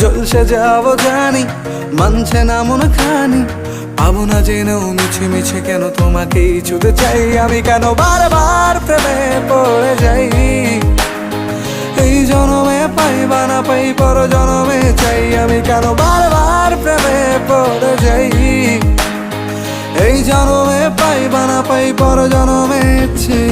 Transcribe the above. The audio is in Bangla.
জলসে যাব জানি, মানছে না মন খানি। পাবো না জেনেও মিছে মিছে কেন তোমাকেই ছুতে চাই? আমি কেন বারবার প্রেমে পড়ে যাই? এই জনমে পাই বা না পাই পর জনমে চাই। আমি কেন বারবার প্রেমে পড়ে যাই? এই জনমে পাই বা না পাই পর জনমে চাই।